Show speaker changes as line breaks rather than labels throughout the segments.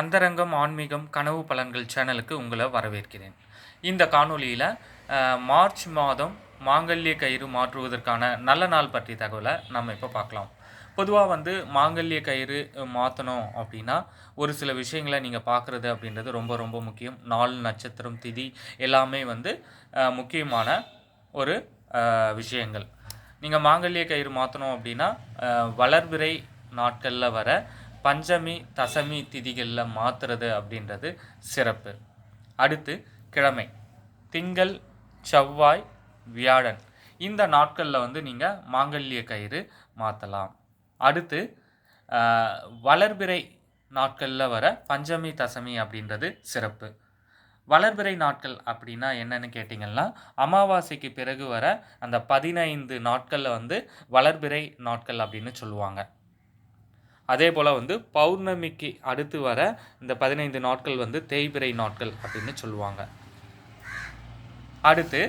அந்தரங்கம் ஆன்மீகம் கனவு பலன்கள் சேனலுக்கு உங்களை வரவேற்கிறேன். இந்த காணொலியில் மார்ச் மாதம் மாங்கல்ய கயிறு மாற்றுவதற்கான நல்ல நாள் பற்றிய தகவலை நம்ம இப்போ பார்க்கலாம். பொதுவாக வந்து மாங்கல்ய கயிறு மாற்றணும் அப்படின்னா ஒரு சில விஷயங்களை நீங்கள் பார்க்குறது அப்படின்றது ரொம்ப ரொம்ப முக்கியம். நாள் நட்சத்திரம் திதி எல்லாமே வந்து முக்கியமான ஒரு விஷயங்கள். நீங்கள் மாங்கல்ய கயிறு மாற்றணும் அப்படின்னா வளர்பிறை நாட்களில் வர பஞ்சமி தசமி திதிகளில் மாற்றுறது அப்படின்றது சிறப்பு. அடுத்து கிழமை திங்கள் செவ்வாய் வியாழன். இந்த நாட்களில் வந்து நீங்கள் மாங்கல்ய கயிறு மாற்றலாம் அடுத்து வளர்பிறை நாட்களில் வர பஞ்சமி தசமி அப்படின்றது சிறப்பு. வளர்பிறை நாட்கள் அப்படின்னா என்னென்னு கேட்டிங்கன்னா அமாவாசைக்கு பிறகு வர அந்த பதினைந்து நாட்களில் வந்து வளர்பிறை நாட்கள் அப்படின்னு சொல்லுவாங்க. அதே போல் வந்து பௌர்ணமிக்கு அடுத்து வர இந்த பதினைந்து நாட்கள் வந்து தேய்பிறை நாட்கள் அப்படின்னு சொல்லுவாங்க. அடுத்து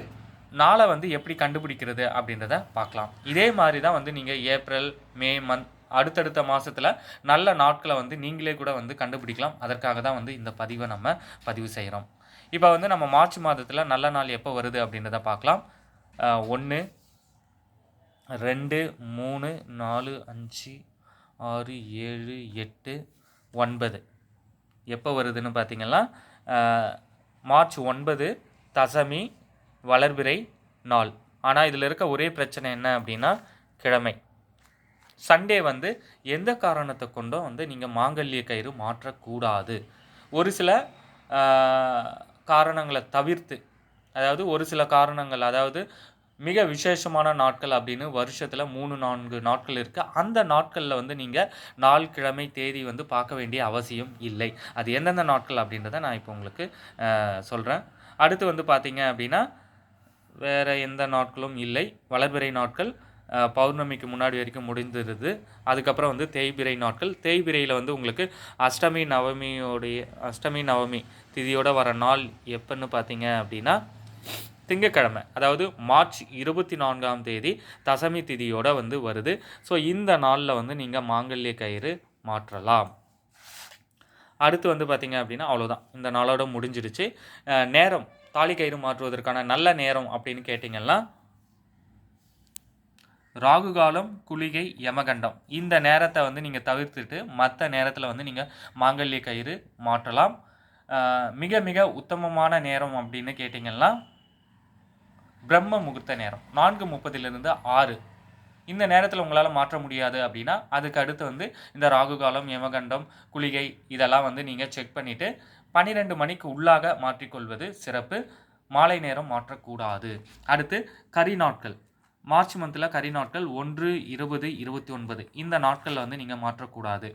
நாளை வந்து எப்படி கண்டுபிடிக்கிறது அப்படின்றத பார்க்கலாம். இதே மாதிரி தான் வந்து நீங்கள் ஏப்ரல் மே மந்த் அடுத்தடுத்த மாதத்தில் நல்ல நாட்களை வந்து நீங்களே கூட வந்து கண்டுபிடிக்கலாம். அதற்காக தான் வந்து இந்த பதிவை நம்ம பதிவு செய்கிறோம் இப்போ வந்து நம்ம மார்ச் மாதத்தில் நல்ல நாள் எப்போ வருது அப்படின்றத பார்க்கலாம். ஒன்று ரெண்டு மூணு நாலு அஞ்சு ஆறு ஏழு எட்டு ஒன்பது. எப்போ வருதுன்னு பார்த்தீங்கன்னா மார்ச் ஒன்பது தசமி வளர்பிறை நாள். ஆனால் இதில் இருக்க ஒரே பிரச்சனை என்ன அப்படின்னா கிழமை. சண்டே வந்து எந்த காரணத்தை கொண்டும் வந்து நீங்கள் மாங்கல்ய கயிறு மாற்றக்கூடாது. ஒரு சில காரணங்களை தவிர்த்து அதாவது ஒரு சில காரணங்கள் அதாவது மிக விசேஷமான நாட்கள் அப்படின்னு வருஷத்தில் மூணு நான்கு நாட்கள் இருக்குது அந்த நாட்களில் வந்து நீங்கள் நாள் கிழமை தேதி வந்து பார்க்க வேண்டிய அவசியம் இல்லை. அது எந்தெந்த நாட்கள் அப்படின்றத நான் இப்போ உங்களுக்கு சொல்கிறேன் அடுத்து வந்து பார்த்தீங்க அப்படின்னா வேறு எந்த நாட்களும் இல்லை. வளர்பிறை நாட்கள் பௌர்ணமிக்கு முன்னாடி வரைக்கும் முடிந்துருது. அதுக்கப்புறம் வந்து தேய்பிறை நாட்கள். தேய்பிறையில் வந்து உங்களுக்கு அஷ்டமி நவமியோடைய அஷ்டமி நவமி திதியோட வர நாள் எப்போன்னு பார்த்தீங்க அப்படின்னா திங்கக்கிழமை அதாவது மார்ச் இருபத்தி நான்காம் தேதி தசமி திதியோட வந்து வருது. ஸோ இந்த நாளில் வந்து நீங்கள் மாங்கல்ய கயிறு மாற்றலாம். அடுத்து வந்து பார்த்திங்க அப்படின்னா அவ்வளோதான் இந்த நாளோட முடிஞ்சிடுச்சு நேரம். தாலி கயிறு மாற்றுவதற்கான நல்ல நேரம் அப்படின்னு கேட்டிங்கன்னா ராகு காலம் குளிகை யமகண்டம். இந்த நேரத்தை வந்து நீங்கள் தவிர்த்துட்டு மற்ற நேரத்தில் வந்து நீங்கள் மாங்கல்ய கயிறு மாற்றலாம். மிக மிக உத்தமமான நேரம் அப்படின்னு கேட்டிங்கன்னா பிரம்ம முகூர்த்த நேரம். நான்கு முப்பதிலிருந்து ஆறு. இந்த நேரத்தில் உங்களால் மாற்ற முடியாது அப்படின்னா அதுக்கு அடுத்து வந்து இந்த ராகு காலம் யமகண்டம் குளிகை இதெல்லாம் வந்து நீங்கள் செக் பண்ணிவிட்டு பன்னிரெண்டு மணிக்கு உள்ளாக மாற்றிக்கொள்வது சிறப்பு. மாலை நேரம் மாற்றக்கூடாது. அடுத்து கரி நாட்கள். மார்ச் மந்தில் கரி நாட்கள் ஒன்று இருபது இருபத்தி ஒன்பது. இந்த நாட்களில் வந்து நீங்கள் மாற்றக்கூடாது.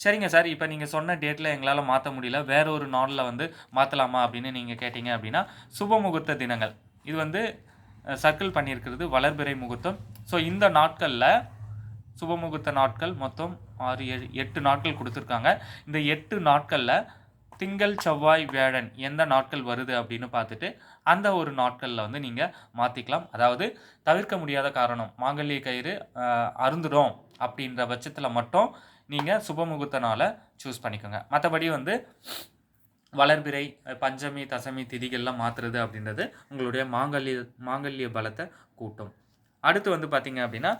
சரிங்க சார் இப்போ நீங்கள் சொன்ன டேட்டில் எங்களால் மாற்ற முடியல. வேற ஒரு நாளில் வந்து மாற்றலாமா அப்படின்னு நீங்கள் கேட்டிங்க அப்படின்னா சுப முகூர்த்த தினங்கள். இது வந்து சர்க்கிள் பண்ணியிருக்கிறது வளர்பிறை முகூர்த்தம். ஸோ இந்த நாட்களில் சுபமுகூர்த்த நாட்கள் மொத்தம் ஆறு எட்டு நாட்கள் கொடுத்துருக்காங்க. இந்த எட்டு நாட்களில் திங்கள் செவ்வாய் வியாழன் எந்த நாட்கள் வருது அப்படின்னு பார்த்துட்டு அந்த ஒரு நாட்களில் வந்து நீங்கள் மாற்றிக்கலாம் அதாவது தவிர்க்க முடியாத காரணம் மாங்கல்ய கயிறு அருந்துடும் அப்படின்ற பட்சத்தில் மட்டும் நீங்கள் சுப முகூர்த்த நாளை சூஸ் பண்ணிக்கோங்க. மற்றபடி வந்து வளர்பிறை பஞ்சமி தசமி திதிகள்லாம் மாற்றுறது அப்படின்றது உங்களுடைய மாங்கல்ய மாங்கல்ய பலத்தை கூட்டும். அடுத்து வந்து பார்த்திங்க அப்படின்னா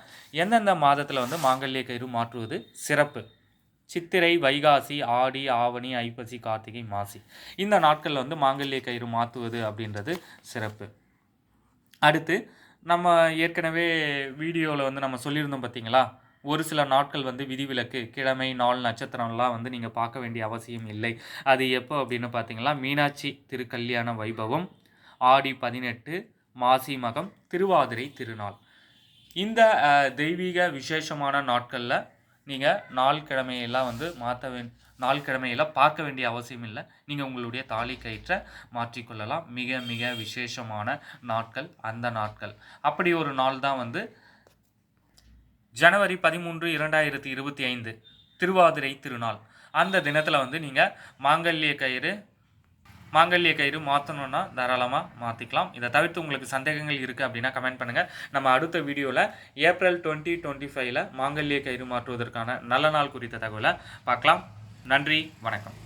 எந்தெந்த மாதத்தில் வந்து மாங்கல்ய கயிறு மாற்றுவது சிறப்பு? சித்திரை வைகாசி ஆடி ஆவணி ஐப்பசி கார்த்திகை மாசி. இந்த நாட்களில் வந்து மாங்கல்ய கயிறு மாற்றுவது அப்படின்றது சிறப்பு. அடுத்து நம்ம ஏற்கனவே வீடியோவில் வந்து நம்ம சொல்லியிருந்தோம் பார்த்தீங்களா ஒரு சில நாட்கள் வந்து விதிவிலக்கு கிழமை நாள் நட்சத்திரம்லாம் வந்து நீங்கள் பார்க்க வேண்டிய அவசியம் இல்லை. அது எப்போ அப்படின்னு பார்த்தீங்கன்னா மீனாட்சி திருக்கல்யாண வைபவம் ஆடி பதினெட்டு மாசி மகம் திருவாதிரை திருநாள். இந்த தெய்வீக விசேஷமான நாட்களில் நீங்கள் நாள் கிழமையெல்லாம் வந்து மாற்ற வே நாள் கிழமையெல்லாம் பார்க்க வேண்டிய அவசியம் இல்லை. நீங்கள் உங்களுடைய தாலி கயிற்றை மாற்றிக்கொள்ளலாம் மிக மிக விசேஷமான நாட்கள் அந்த நாட்கள். அப்படி ஒரு நாள் தான் வந்து ஜனவரி பதிமூன்று இரண்டாயிரத்தி இருபத்தி ஐந்து திருவாதிரை திருநாள். அந்த தினத்தில் வந்து நீங்கள் மாங்கல்ய கயிறு மாங்கல்ய கயிறு மாற்றணுன்னா தாராளமாக மாற்றிக்கலாம் இதை தவிர்த்து உங்களுக்கு சந்தேகங்கள் இருக்குது அப்படின்னா கமெண்ட் பண்ணுங்கள் நம்ம அடுத்த வீடியோவில் ஏப்ரல் டுவெண்ட்டி டுவெண்ட்டி ஃபைவ்ல மாங்கல்ய கயிறு மாற்றுவதற்கான நல்ல நாள் குறித்த தகவலை பார்க்கலாம். நன்றி வணக்கம்.